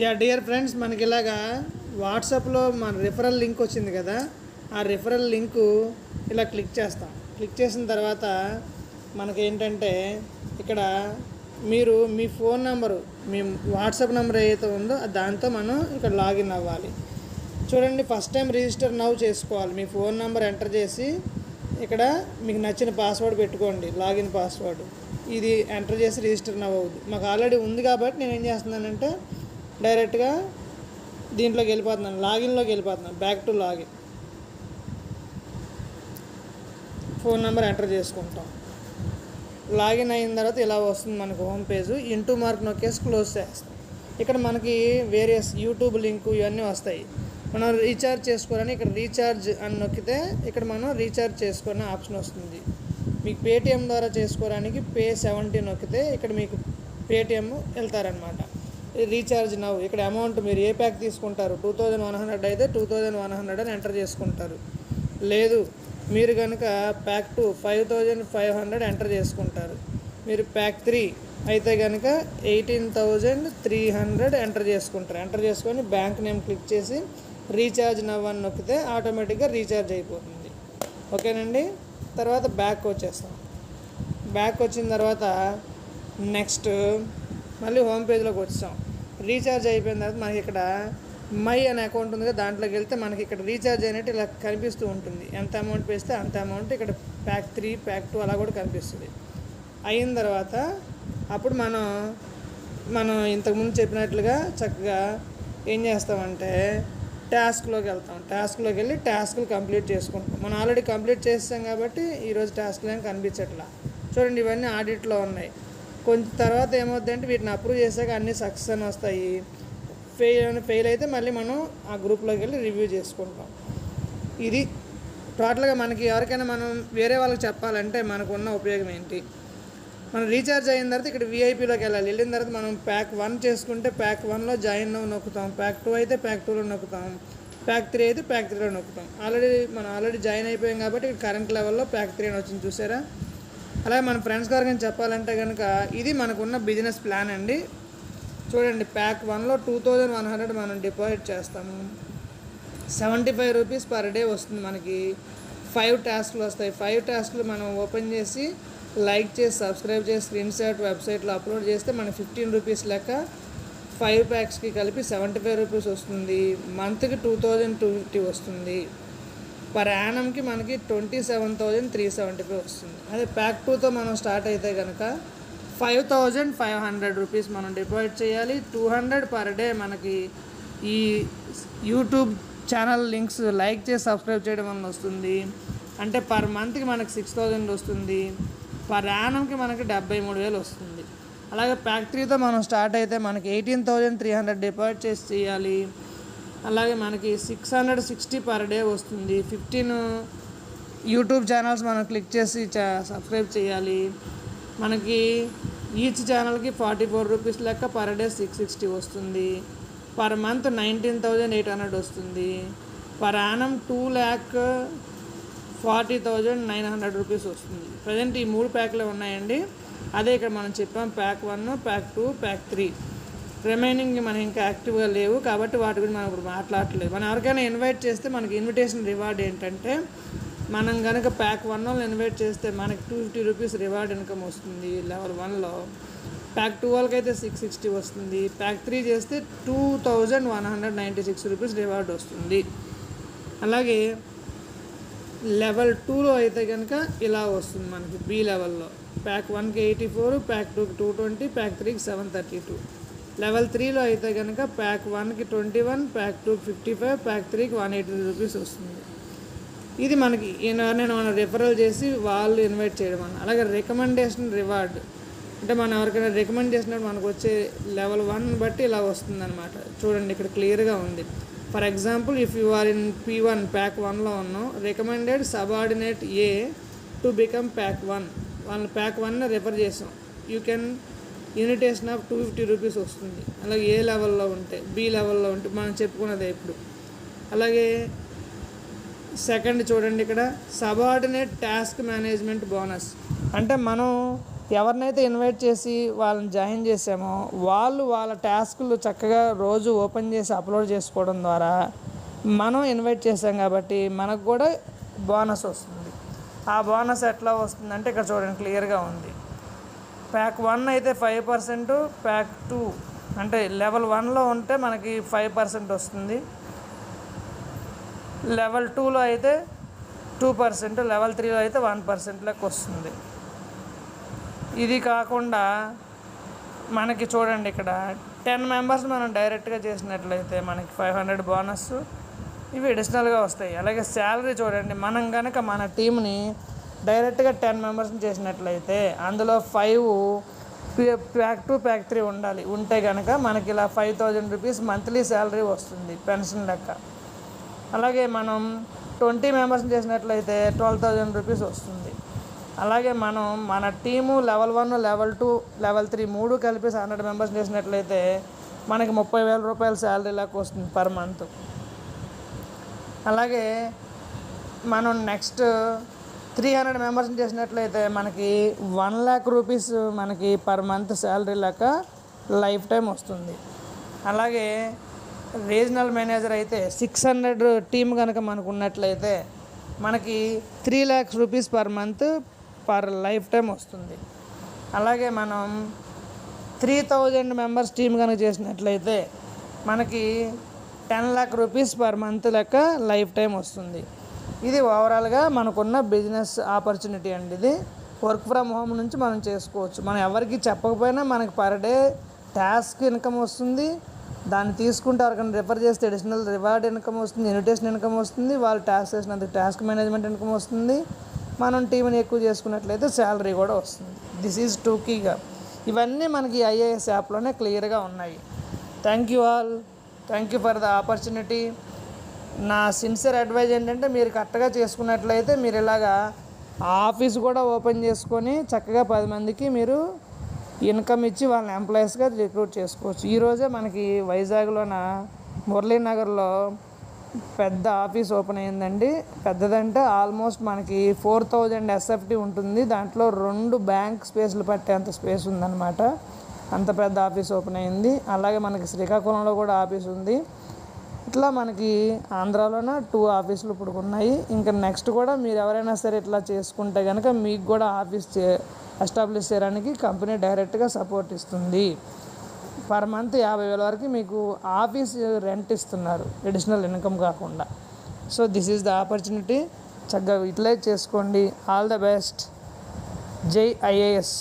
Yeah dear friends మనకి ఇలాగా వాట్సాప్లో మన రిఫరల్ లింక్ వచ్చింది కదా ఆ రిఫరల్ లింకు ఇలా క్లిక్ చేస్తాం. క్లిక్ చేసిన తర్వాత మనకి ఏంటంటే ఇక్కడ మీరు మీ ఫోన్ నెంబరు మీ వాట్సాప్ నెంబర్ ఏదైతే ఉందో దాంతో మనం ఇక్కడ లాగిన్ అవ్వాలి. చూడండి ఫస్ట్ టైం రిజిస్టర్ నవ్ చేసుకోవాలి. మీ ఫోన్ నెంబర్ ఎంటర్ చేసి ఇక్కడ మీకు నచ్చిన పాస్వర్డ్ పెట్టుకోండి లాగిన్ పాస్వర్డ్ ఇది ఎంటర్ చేసి రిజిస్టర్ నవ్ అవుద్ది. మాకు ఆల్రెడీ ఉంది కాబట్టి నేను ఏం చేస్తున్నానంటే డైరెక్ట్గా దీంట్లోకి వెళ్ళిపోతున్నాను. లాగిన్లోకి వెళ్ళిపోతున్నాను. Back to login. Phone number enter చేసుకుంటాం. లాగిన్ అయిన తర్వాత ఇలా వస్తుంది మనకు హోమ్ పేజ్. ఇంటూ మార్క్ నొక్కేసి క్లోజ్ చేస్తాం. ఇక్కడ మనకి వేరియస్ యూట్యూబ్ లింక్ ఇవన్నీ వస్తాయి. మనం రీఛార్జ్ చేసుకోవాలని ఇక్కడ రీఛార్జ్ అని నొక్కితే ఇక్కడ మనం రీఛార్జ్ చేసుకునే ఆప్షన్ వస్తుంది. మీకు పేటిఎం ద్వారా చేసుకోవడానికి పే సెవెంటీ నొక్కితే ఇక్కడ మీకు పేటిఎం వెళ్తారనమాట రీఛార్జ్ నవ్వు ఇక్కడ అమౌంట్ మీరు ఏ ప్యాక్ తీసుకుంటారు? టూ థౌజండ్ వన్ హండ్రెడ్ అయితే టూ థౌజండ్ వన్ హండ్రెడ్ అని ఎంటర్ చేసుకుంటారు. లేదు మీరు కనుక pack two five thousand five hundred enter చేసుకుంటారు. మీరు ప్యాక్ త్రీ అయితే కనుక eighteen thousand three hundred enter చేసుకుంటారు. ఎంటర్ చేసుకొని బ్యాంక్ నేమ్ క్లిక్ చేసి రీఛార్జ్ నవ్ అని నొక్కితే ఆటోమేటిక్గా రీఛార్జ్ అయిపోతుంది. ఓకేనండి? తర్వాత బ్యాక్ వచ్చేస్తాం. బ్యాక్ వచ్చిన తర్వాత నెక్స్ట్ మళ్ళీ హోమ్ పేజ్లోకి వచ్చాం. రీఛార్జ్ అయిపోయిన తర్వాత మనకి ఇక్కడ మై అనే అకౌంట్ ఉంది కదా దాంట్లోకి వెళ్తే మనకి ఇక్కడ రీఛార్జ్ అయినట్టు ఇలా కనిపిస్తూ ఉంటుంది. ఎంత అమౌంట్ వేస్తే అంత అమౌంట్ ఇక్కడ ప్యాక్ త్రీ ప్యాక్ టూ అలా కూడా కనిపిస్తుంది. అయిన తర్వాత అప్పుడు మనం మనం ఇంతకుముందు చెప్పినట్లుగా చక్కగా ఏం చేస్తామంటే టాస్క్లోకి వెళ్తాం. టాస్క్లోకి వెళ్ళి టాస్క్లు కంప్లీట్ చేసుకుంటాం. మనం ఆల్రెడీ కంప్లీట్ చేస్తాం కాబట్టి ఈరోజు టాస్క్లు ఏం కనిపించట్లా. చూడండి ఇవన్నీ ఆడిట్లో ఉన్నాయి. కొంచెం తర్వాత ఏమవుతుందంటే వీటిని అప్రూవ్ చేశాక అన్ని సక్సెస్ అని వస్తాయి. ఫెయిల్ ఫెయిల్ అయితే మళ్ళీ మనం ఆ గ్రూప్లోకి వెళ్ళి రివ్యూ చేసుకుంటాం. ఇది టోటల్గా మనకి ఎవరికైనా మనం వేరే వాళ్ళకి చెప్పాలంటే మనకు ఉన్న ఉపయోగం ఏంటి? మనం రీఛార్జ్ అయిన తర్వాత ఇక్కడ వీఐపీలోకి వెళ్ళాలి. వెళ్ళిన తర్వాత మనం ప్యాక్ వన్ చేసుకుంటే ప్యాక్ వన్లో జాయిన్ నొక్కుతాం. ప్యాక్ టూ అయితే ప్యాక్ టూలో నొక్కుతాం. ప్యాక్ త్రీ అయితే ప్యాక్ త్రీలో నొక్కుతాం. ఆల్రెడీ మనం ఆల్రెడీ జాయిన్ అయిపోయాం కాబట్టి ఇక్కడ కరెంట్ లెవెల్లో ప్యాక్ త్రీ అని వచ్చింది. చూసారా? అలాగే మన ఫ్రెండ్స్ గారు కానీ చెప్పాలంటే కనుక ఇది మనకున్న బిజినెస్ ప్లాన్ అండి. చూడండి ప్యాక్ వన్లో టూ థౌజండ్ వన్ హండ్రెడ్ మనం డిపాజిట్ చేస్తాము. Seventy five rupees per day వస్తుంది మనకి. ఫైవ్ టాస్క్లు వస్తాయి. ఫైవ్ టాస్క్లు మనం ఓపెన్ చేసి లైక్ చేసి సబ్స్క్రైబ్ చేసి స్క్రీన్ షాట్ వెబ్సైట్లో అప్లోడ్ చేస్తే మనకి ఫిఫ్టీన్ రూపీస్ లెక్క ఫైవ్ ప్యాక్స్కి కలిపి సెవెంటీ ఫైవ్ రూపీస్ వస్తుంది. మంత్కి టూ థౌజండ్ టూ ఫిఫ్టీ వస్తుంది. పర్ యానంకి మనకి twenty seven thousand three seventy five వస్తుంది. అదే ప్యాక్ టూతో మనం స్టార్ట్ అయితే కనుక five thousand five hundred rupees మనం డిపాజిట్ చేయాలి. టూ హండ్రెడ్ పర్ డే మనకి ఈ యూట్యూబ్ ఛానల్ లింక్స్ లైక్ చేసి సబ్స్క్రైబ్ చేయడం వల్ల వస్తుంది. అంటే పర్ మంత్కి మనకి సిక్స్ థౌజండ్ వస్తుంది. పర్ యానంకి మనకి డెబ్బై మూడు వేలు వస్తుంది. అలాగే ప్యాక్ త్రీతో మనం స్టార్ట్ అయితే మనకి eighteen thousand three hundred deposit చేసి చేయాలి. అలాగే మనకి six hundred sixty per day వస్తుంది. ఫిఫ్టీన్ యూట్యూబ్ ఛానల్స్ మనం క్లిక్ చేసి సబ్స్క్రైబ్ చేయాలి. మనకి ఈచ్ ఛానల్కి ఫార్టీ ఫోర్ రూపీస్ లెక్క పర్ డే సిక్స్ సిక్స్టీ వస్తుంది. Per month nineteen thousand eight hundred వస్తుంది. Per annum two lakh forty thousand nine hundred rupees వస్తుంది. ప్రజెంట్ ఈ మూడు ప్యాక్లే ఉన్నాయండి. అదే ఇక్కడ మనం చెప్పాం pack one pack two pack three. Remaining మనం ఇంకా యాక్టివ్గా లేవు కాబట్టి వాటి గురించి మనం ఇప్పుడు మాట్లాడట్లేదు. మనం ఎవరికైనా ఇన్వైట్ చేస్తే మనకి ఇన్విటేషన్ రివార్డ్ ఏంటంటే మనం కనుక ప్యాక్ వన్ వాళ్ళు ఇన్వైట్ చేస్తే మనకి two fifty rupees reward income వస్తుంది లెవెల్ వన్లో ప్యాక్ టూ వాళ్ళకి అయితే సిక్స్ సిక్స్టీ వస్తుంది. ప్యాక్ త్రీ చేస్తే two thousand one hundred ninety six rupees reward వస్తుంది. అలాగే లెవెల్ టూలో అయితే కనుక ఇలా వస్తుంది మనకి బి లెవెల్లో ప్యాక్ వన్కి ఎయిటీ ఫోర్ ప్యాక్ టూకి టూ ట్వంటీ ప్యాక్ త్రీకి సెవెన్ థర్టీ టూ లెవెల్ త్రీలో అయితే కనుక ప్యాక్ వన్కి ట్వంటీ వన్ ప్యాక్ టూకి ఫిఫ్టీ ఫైవ్ ప్యాక్ త్రీకి వన్ ఎయిటీ రూపీస్ వస్తుంది. ఇది మనకి నేను మనం రిఫరల్ చేసి వాళ్ళు ఇన్వైట్ చేయడం అన్న. అలాగే రికమెండేషన్ రివార్డ్ అంటే మనం ఎవరికైనా రికమెండ్ చేసినప్పుడు మనకు వచ్చే లెవెల్ వన్ బట్టి ఇలా వస్తుంది అనమాట చూడండి ఇక్కడ క్లియర్గా ఉంది. For example if you are in P one pack వన్లో ఉన్నాం recommended subordinate A to become pack one. వాళ్ళని ప్యాక్ వన్ రిఫర్ చేసాం. You can invitation of two fifty rupees వస్తుంది. అలాగే ఏ లెవెల్లో ఉంటే బి లెవెల్లో ఉంటే మనం చెప్పుకున్నదే ఇప్పుడు. అలాగే సెకండ్ చూడండి ఇక్కడ సబార్డినేట్ టాస్క్ మేనేజ్మెంట్ బోనస్ అంటే మనం ఎవరినైతే ఇన్వైట్ చేసి వాళ్ళని జాయిన్ చేసామో వాళ్ళు వాళ్ళ టాస్క్లు చక్కగా రోజు ఓపెన్ చేసి అప్లోడ్ చేసుకోవడం ద్వారా మనం ఇన్వైట్ చేసాం కాబట్టి మనకు కూడా బోనస్ వస్తుంది. ఆ బోనస్ ఎట్లా వస్తుందంటే ఇక్కడ చూడండి క్లియర్గా ఉంది. ప్యాక్ వన్ అయితే ఫైవ్ పర్సెంట్ ప్యాక్ టూ అంటే లెవెల్ వన్లో ఉంటే మనకి ఫైవ్ పర్సెంట్ వస్తుంది. లెవెల్ టూలో అయితే టూ పర్సెంట్ లెవెల్ త్రీలో అయితే వన్ పర్సెంట్ లెక్క వస్తుంది. ఇది కాకుండా మనకి చూడండి ఇక్కడ టెన్ మెంబర్స్ మనం డైరెక్ట్గా చేసినట్లయితే మనకి ఫైవ్ హండ్రెడ్ బోనస్ ఇవి అడిషనల్గా వస్తాయి. అలాగే శాలరీ చూడండి మనం కనుక మన టీంని డైరెక్ట్గా టెన్ మెంబర్స్ని చేసినట్లయితే అందులో five pack two pack three ఉండాలి. ఉంటే కనుక మనకి ఇలా five thousand rupees monthly salary వస్తుంది పెన్షన్ లెక్క. అలాగే మనం ట్వంటీ మెంబర్స్ని చేసినట్లయితే ట్వెల్వ్ థౌజండ్ రూపీస్ వస్తుంది. అలాగే మనం మన team level one level two level three మూడు కలిపి హండ్రెడ్ మెంబర్స్ చేసినట్లయితే మనకి ముప్పై వేల రూపాయల శాలరీ లాగా వస్తుంది పర్ మంత్. అలాగే మనం నెక్స్ట్ త్రీ హండ్రెడ్ మెంబర్స్ని చేసినట్లయితే మనకి వన్ ల్యాక్ రూపీస్ మనకి పర్ మంత్ శాలరీ లెక్క లైఫ్ టైం వస్తుంది. అలాగే రీజనల్ మేనేజర్ అయితే సిక్స్ హండ్రెడ్ టీమ్ కనుక మనకు ఉన్నట్లయితే మనకి three lakhs rupees per month per life time వస్తుంది. అలాగే మనం త్రీ థౌజండ్ మెంబర్స్ టీమ్ కనుక చేసినట్లయితే మనకి ten lakh rupees per month లెక్క లైఫ్ టైం వస్తుంది. ఇది ఓవరాల్గా మనకున్న బిజినెస్ ఆపర్చునిటీ అండి ఇది. వర్క్ ఫ్రమ్ హోమ్ నుంచి మనం చేసుకోవచ్చు. మనం ఎవరికి చెప్పకపోయినా మనకి పర్ డే టాస్క్ ఇన్కమ్ వస్తుంది. దాన్ని తీసుకుంటే ఎవరికైనా రిఫర్ చేస్తే అడిషనల్ రివార్డ్ ఇన్కమ్ వస్తుంది ఇన్విటేషన్ ఇన్కమ్ వస్తుంది వాళ్ళు టాస్క్ చేసినందుకు టాస్క్ మేనేజ్మెంట్ ఇన్కమ్ వస్తుంది. మనం టీంని ఎక్కువ చేసుకున్నట్లయితే శాలరీ కూడా వస్తుంది. దిస్ ఈజ్ టూకీగా ఇవన్నీ మనకి ఐఏఎస్ యాప్లోనే క్లియర్గా ఉన్నాయి. Thank you all thank you for the opportunity నా సిన్సియర్ అడ్వైజ్ ఏంటంటే మీరు కరెక్ట్గా చేసుకున్నట్లయితే మీరు ఇలాగా ఆఫీస్ కూడా ఓపెన్ చేసుకొని చక్కగా పది మందికి మీరు ఇన్కమ్ ఇచ్చి వాళ్ళని ఎంప్లాయీస్గా రిక్రూట్ చేసుకోవచ్చు. ఈరోజే మనకి వైజాగ్లోన మురళీనగర్లో పెద్ద ఆఫీస్ ఓపెన్ అయిందండి. పెద్దదంటే ఆల్మోస్ట్ మనకి ఫోర్ థౌజండ్ ఎస్ఎఫ్టీ ఉంటుంది. దాంట్లో రెండు బ్యాంక్ స్పేస్లు పట్టేంత స్పేస్ ఉందన్నమాట. అంత పెద్ద ఆఫీస్ ఓపెన్ అయింది. అలాగే మనకి శ్రీకాకుళంలో కూడా ఆఫీస్ ఉంది. ఇట్లా మనకి ఆంధ్రాలోన టూ ఆఫీసులు ఇప్పుడు ఉన్నాయి ఇంకా నెక్స్ట్ కూడా మీరు ఎవరైనా సరే ఇట్లా చేసుకుంటే కనుక మీకు కూడా ఆఫీస్ చే ఎస్టాబ్లిష్ చేయడానికి కంపెనీ డైరెక్ట్గా సపోర్ట్ ఇస్తుంది. పర్ మంత్ యాభై వేల వరకు మీకు ఆఫీస్ రెంట్ ఇస్తున్నారు అడిషనల్ ఇన్కమ్ కాకుండా. So this is the opportunity. చక్కగా యూటిలైజ్ చేసుకోండి. All the best. Jai IAS.